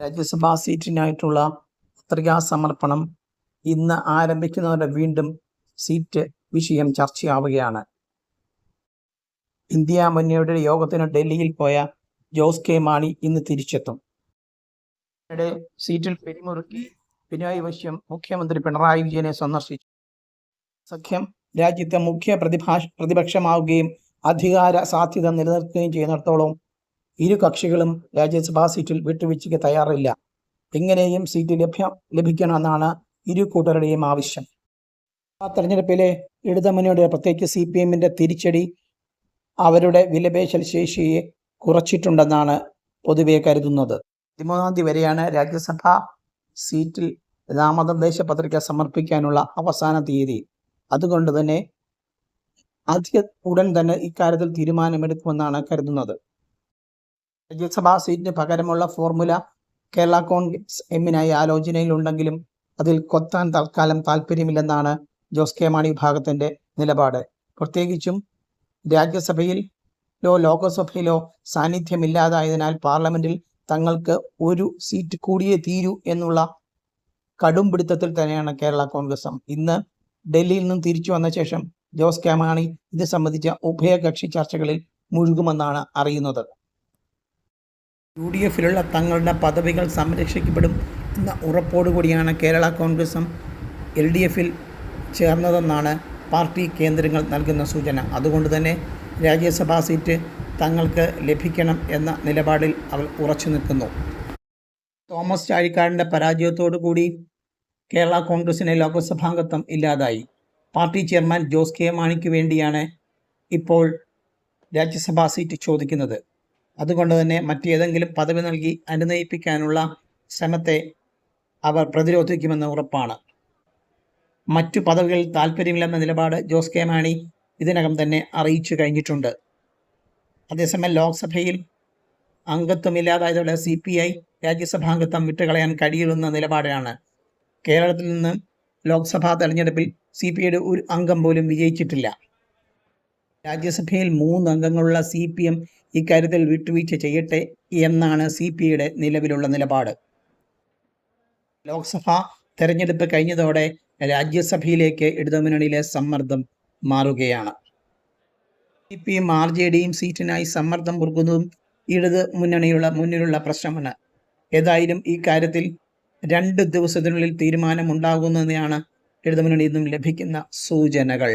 രാജ്യസഭാ സീറ്റിനായിട്ടുള്ള പത്രികാ സമർപ്പണം ഇന്ന് ആരംഭിക്കുന്നതോടെ വീണ്ടും സീറ്റ് വിഷയം ചർച്ചയാവുകയാണ്. ഇന്ത്യ മുന്നണിയുടെ യോഗത്തിന് ഡൽഹിയിൽ പോയ ജോസ് കെ മാണി ഇന്ന് തിരിച്ചെത്തും. സീറ്റിൽ പിരിമുറുക്കി പിണറായി വശ്യം മുഖ്യമന്ത്രി പിണറായി വിജയനെ സന്ദർശിച്ചു. സഖ്യം രാജ്യത്തെ മുഖ്യ പ്രതിഭാ പ്രതിപക്ഷമാവുകയും അധികാര സാധ്യത നിലനിർത്തുകയും ചെയ്യുന്നിടത്തോളം ഇരു കക്ഷികളും രാജ്യസഭാ സീറ്റിൽ വിട്ടുവീഴ്ചയ്ക്ക് തയ്യാറില്ല. എങ്ങനെയും സീറ്റ് ലഭ്യ ലഭിക്കണമെന്നാണ് ഇരു കൂട്ടരുടെയും ആവശ്യം. ആ തെരഞ്ഞെടുപ്പിലെ ഇടതുമുന്നണിയുടെ പ്രത്യേകിച്ച് സി പി എമ്മിന്റെ തിരിച്ചടി അവരുടെ വിലപേശൽ ശേഷിയെ കുറച്ചിട്ടുണ്ടെന്നാണ് പൊതുവെ കരുതുന്നത്. പതിമൂന്നാം തീയതി വരെയാണ് രാജ്യസഭാ സീറ്റിൽ നാമനിർദ്ദേശ പത്രിക സമർപ്പിക്കാനുള്ള അവസാന തീയതി. അതുകൊണ്ട് തന്നെ അധിക ഉടൻ തന്നെ ഇക്കാര്യത്തിൽ തീരുമാനമെടുക്കുമെന്നാണ് കരുതുന്നത്. രാജ്യസഭാ സീറ്റിന് പകരമുള്ള ഫോർമുല കേരള കോൺഗ്രസ് എമ്മിനായി ആലോചനയിലുണ്ടെങ്കിലും അതിൽ കൊത്താൻ തൽക്കാലം താല്പര്യമില്ലെന്നാണ് ജോസ് കെ മാണി വിഭാഗത്തിന്റെ നിലപാട്. പ്രത്യേകിച്ചും രാജ്യസഭയിലോ ലോകസഭയിലോ സാന്നിധ്യമില്ലാതായതിനാൽ പാർലമെന്റിൽ തങ്ങൾക്ക് ഒരു സീറ്റ് കൂടിയേ തീരൂ എന്നുള്ള കടും പിടുത്തത്തിൽ തന്നെയാണ് കേരള കോൺഗ്രസും. ഇന്ന് ഡൽഹിയിൽ നിന്നും തിരിച്ചു വന്ന ശേഷം ജോസ് കെ മാണി ഇത് സംബന്ധിച്ച ഉഭയകക്ഷി ചർച്ചകളിൽ മുഴുകുമെന്നാണ് അറിയുന്നത്. യു ഡി എഫിലുള്ള തങ്ങളുടെ പദവികൾ സംരക്ഷിക്കപ്പെടും എന്ന ഉറപ്പോടുകൂടിയാണ് കേരള കോൺഗ്രസും എൽ ഡി എഫിൽ ചേർന്നതെന്നാണ് പാർട്ടി കേന്ദ്രങ്ങൾ നൽകുന്ന സൂചന. അതുകൊണ്ട് തന്നെ രാജ്യസഭാ സീറ്റ് തങ്ങൾക്ക് ലഭിക്കണം എന്ന നിലപാടിൽ അവർ ഉറച്ചു നിൽക്കുന്നു. തോമസ് ചാഴിക്കാടിന്റെ പരാജയത്തോടു കൂടി കേരള കോൺഗ്രസിന് ലോക്സഭാംഗത്വം ഇല്ലാതായി. പാർട്ടി ചെയർമാൻ ജോസ് കെ മാണിക്ക് വേണ്ടിയാണ് ഇപ്പോൾ രാജ്യസഭാ സീറ്റ് ചോദിക്കുന്നത്. അതുകൊണ്ട് തന്നെ മറ്റേതെങ്കിലും പദവി നൽകി അനുനയിപ്പിക്കാനുള്ള ശ്രമത്തെ അവർ പ്രതിരോധിക്കുമെന്ന് ഉറപ്പാണ്. മറ്റു പദവികളിൽ താല്പര്യമില്ലെന്ന നിലപാട് ജോസ് കെ മാണി ഇതിനകം തന്നെ അറിയിച്ചു കഴിഞ്ഞിട്ടുണ്ട്. അതേസമയം ലോക്സഭയിൽ അംഗത്വം അംഗത്വമില്ലാതായതോടെ സി പി ഐ രാജ്യസഭാംഗത്വം വിട്ടുകളയാൻ കഴിയുമെന്ന നിലപാടാണ്. കേരളത്തിൽ നിന്ന് ലോക്സഭാ തെരഞ്ഞെടുപ്പിൽ സി പി ഐയുടെ ഒരു അംഗം പോലും വിജയിച്ചിട്ടില്ല. രാജ്യസഭയിൽ മൂന്ന് അംഗങ്ങളുള്ള സി പി എം ഇക്കാര്യത്തിൽ വിട്ടുവീഴ്ച ചെയ്യട്ടെ എന്നാണ് സി പി ഐയുടെ നിലവിലുള്ള നിലപാട്. ലോക്സഭ തെരഞ്ഞെടുപ്പ് കഴിഞ്ഞതോടെ രാജ്യസഭയിലേക്ക് ഇടതുമുന്നണിയിലെ സമ്മർദ്ദം മാറുകയാണ്. C P M R J ഡിയും സീറ്റിനായി സമ്മർദ്ദം കുറുക്കുന്നതും ഇടത് മുന്നണിയുള്ള മുന്നിലുള്ള പ്രശ്നമാണ്. ഏതായാലും ഈ കാര്യത്തിൽ രണ്ട് ദിവസത്തിനുള്ളിൽ തീരുമാനമുണ്ടാകുന്നതാണ് ഇടതുമുന്നണിയിൽ നിന്നും ലഭിക്കുന്ന സൂചനകൾ.